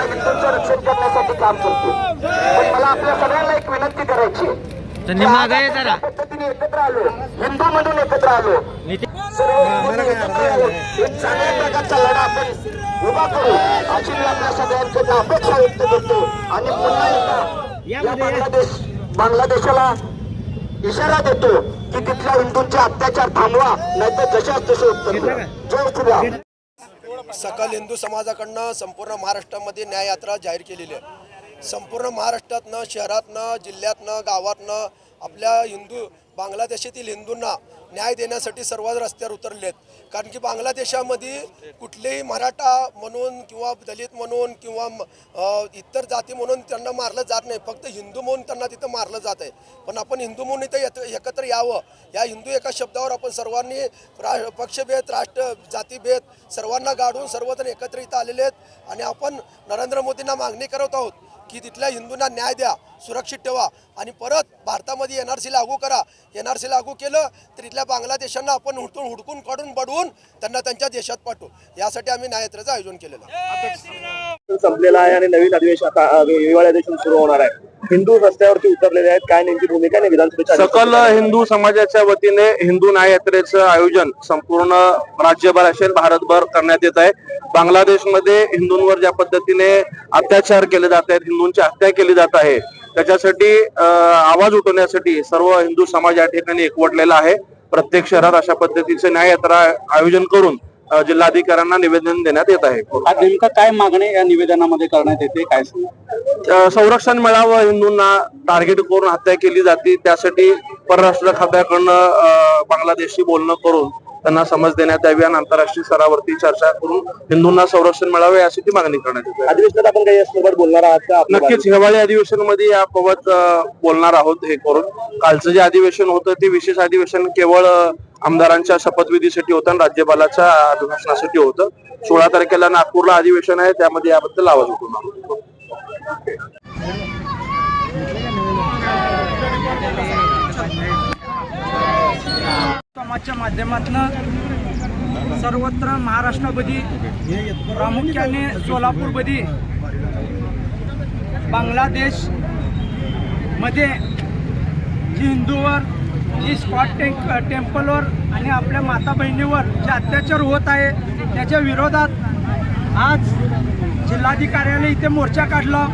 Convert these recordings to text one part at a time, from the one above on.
या हिंदूंचं रक्षण करण्यासाठी काम करतो पण मला आपल्या सगळ्यांना एक विनंती करायची आहे. त्यांनी मागे आहे जरा. ज्या पद्धतीने एकत्र आलो हिंदू म्हणून एकत्र आलो सर्व हिंदू एकत्र आलो. एक चांगल्या प्रकारचा लढा आपण उभा करू अशी मी आपल्या सगळ्यांकडे अपेक्षा व्यक्त करतो आणि पुन्हा एकदा बांगलादेश बांगलादेशाला इशारा देतो की तिथल्या हिंदूंचे अत्याचार थांबवा नाहीतर जशाच तसे उत्तर. जय श्रीराम सकल हिंदू समाजाकडनं संपूर्ण महाराष्ट्रामध्ये न्याययात्रा जाहीर केलेली आहे. संपूर्ण महाराष्ट्रातनं शहरातनं जिल्ह्यातनं गावातनं आपल्या हिंदू बांगलादेशातील हिंदूंना न्याय देण्यासाठी सर्वच रस्त्यावर उतरले आहेत कारण की बांगलादेशामध्ये कुठलेही मराठा म्हणून किंवा दलित म्हणून किंवा म- इतर जाती म्हणून त्यांना मारलं जात नाही. फक्त हिंदू म्हणून त्यांना तिथं मारलं जात आहे. पण आपण हिंदू म्हणून इथं येत एकत्र यावं. या हिंदू एका शब्दावर आपण सर्वांनी रा पक्षभेद राष्ट्र जातीभेद सर्वांना गाडून सर्वजण एकत्र इथं आलेले आहेत. आणि आपण नरेंद्र मोदींना मागणी करत आहोत की तिथल्या हिंदूंना न्याय द्या सुरक्षित ठेवा आणि परत भारतामध्ये एन आर सी लागू करा. एन आर सी लागू केलं तर इथल्या बांगलादेशांना आपण हुडकून हुडकून काढून बडवून त्यांना त्यांच्या देशात पाठवू. यासाठी आम्ही न्याययात्रेचं आयोजन केलेलं आहे. संपलेला आहे आणि नवीन अधिवेशन आता हिवाळी अधिवेशन सुरू होणार आहे. हिंदू रस्त्यावरती उतरलेले आहेत. काय नेमकी भूमिका आहे? विधानसभेच्या सकल हिंदू समाजाच्या वतीने हिंदू न्याय यात्रेचं आयोजन संपूर्ण राज्यभर असेल भारतभर करण्यात येत आहे. बांगलादेशमध्ये हिंदूंवर ज्या पद्धतीने अत्याचार केले जात आहेत हिंदूंची हत्या केली जात आहे त्याच्यासाठी आवाज उठवण्यासाठी सर्व हिंदू समाज या ठिकाणी एकवटलेला आहे. प्रत्येक शहरात अशा पद्धतीचे न्याय यात्रा आयोजन करून जिल्हाधिकाऱ्यांना निवेदन देण्यात येत आहे. नेमकं काय मागणी या निवेदनामध्ये करण्यात येते काय संरक्षण मिळावं हिंदूंना टार्गेट करून हत्या केली जाते त्यासाठी परराष्ट्र खात्याकडनं बांगलादेशशी बोलणं करून त्यांना समज देण्यात यावी आणि आंतरराष्ट्रीय स्तरावरती चर्चा करून हिंदूंना संरक्षण मिळावे यासाठी मागणी करण्यात येते. अधिवेशनात आपण काही यासंदर्भात बोलणार आहात नक्कीच हिवाळी अधिवेशनमध्ये याबाबत बोलणार आहोत हे करून. कालचं जे अधिवेशन होतं ते विशेष अधिवेशन केवळ आमदारांच्या शपथविधीसाठी होतं आणि राज्यपालाच्या अभिभाषणासाठी होतं. सोळा तारखेला नागपूरला अधिवेशन आहे त्यामध्ये याबद्दल आवाज उठवणार आहोत माध्यमातून सर्वत्र महाराष्ट्रामध्ये प्रामुख्याने सोलापूरमध्ये बांगलादेशमध्ये जी हिंदूवर जी स्पॉट टेंक टेम्पलवर आणि आपल्या माता बहिणीवर जे अत्याचार होत आहे त्याच्या विरोधात आज जिल्हाधिकाऱ्याने इथे मोर्चा काढला.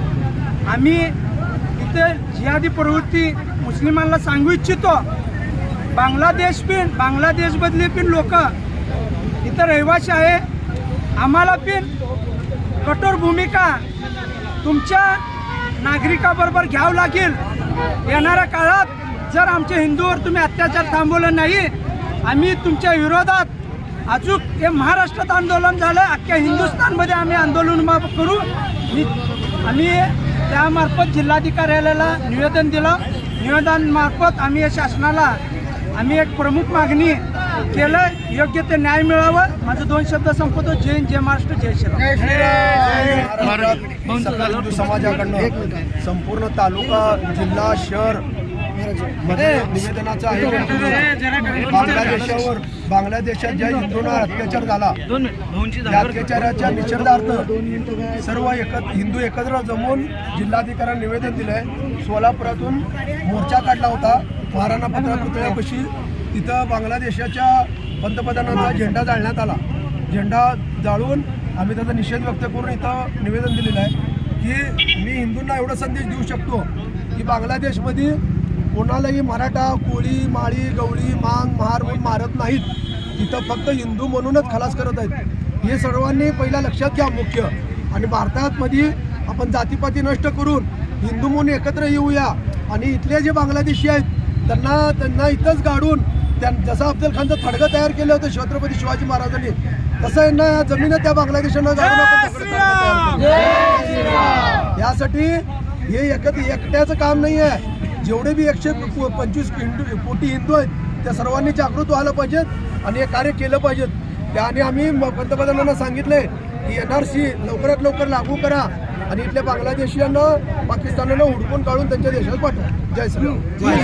आम्ही इथे जिहादी प्रवृत्ती मुस्लिमांना सांगू इच्छितो बांगलादेश पण बांगलादेशमधले पण लोक. इथं रहिवासी आहे. आम्हाला पण कठोर भूमिका तुमच्या नागरिकाबरोबर घ्यावं लागेल. येणाऱ्या काळात जर आमच्या हिंदूवर तुम्ही अत्याचार थांबवलं नाही आम्ही तुमच्या विरोधात अचूक हे महाराष्ट्रात आंदोलन झालं अख्ख्या हिंदुस्थानमध्ये आम्ही आंदोलन करू. आम्ही त्यामार्फत जिल्हाधिकाऱ्याला निवेदन दिलं. निवेदनामार्फत आम्ही या शासनाला आम्ही एक प्रमुख मागणी केलं योग्य ते न्याय मिळावं. माझं दोन शब्द संपवतो. जय हिंद, जय महाराष्ट्र जय श्रीराम समाजाकडनं संपूर्ण तालुका जिल्हा शहरमध्ये निवेदनाचं केलं बांगलादेशावर बांगलादेशात ज्या हिंदूंना अत्याचार झाला त्या अत्याचाराच्या निषेधार्थ सर्व एकत्र हिंदू एकत्र जमून जिल्हाधिकाऱ्यांना निवेदन दिलंय. सोलापुरातून मोर्चा काढला होता. महाराणा पत्रा पुतळ्यापाशी तिथं बांगलादेशाच्या पंतप्रधानांचा झेंडा जाळण्यात आला. झेंडा जाळून आम्ही त्याचा निषेध व्यक्त करून इथं निवेदन दिलेलं आहे की मी हिंदूंना एवढा संदेश देऊ शकतो की बांगलादेशमध्ये कोणालाही मराठा कोळी माळी गवळी मांग महार म्हणून मारत नाहीत. तिथं फक्त हिंदू म्हणूनच खलास करत आहेत. हे सर्वांनी पहिला लक्षात घ्या मुख्य. आणि भारतात मध्ये आपण जातीपाती नष्ट करून हिंदू म्हणून एकत्र येऊया. आणि इथले जे बांगलादेशी आहेत त्यांना त्यांना इथंच गाडून त्या जसं अफजल खानचं थडगं तयार केलं होतं छत्रपती शिवाजी महाराजांनी तसं यांना या जमिनी त्या बांगलादेशांना गाडून. यासाठी हे एकत एकट्याचं काम नाही आहे. जेवढे बी एकशे पंचवीस हिंदू कोटी हिंदू आहेत त्या सर्वांनी जागृत व्हायला पाहिजेत आणि हे कार्य केलं पाहिजेत. त्याने आम्ही पंतप्रधानांना सांगितले की एन आर सी लवकरात लवकर लागू करा. आणि इथल्या बांगलादेशीयांना पाकिस्तानानं हुडकून काढून त्यांच्या देशात पाठवा. जय श्री जय